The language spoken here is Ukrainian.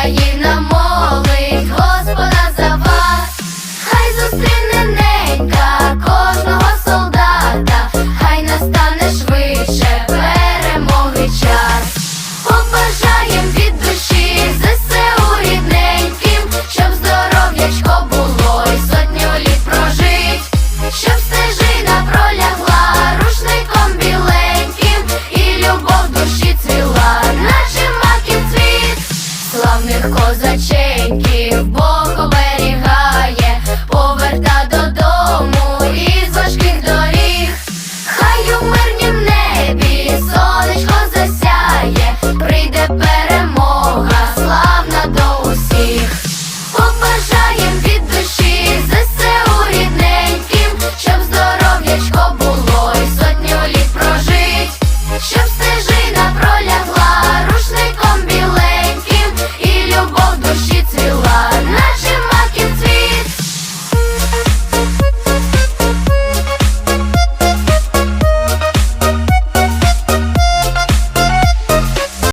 Україна. з очей, бог обе.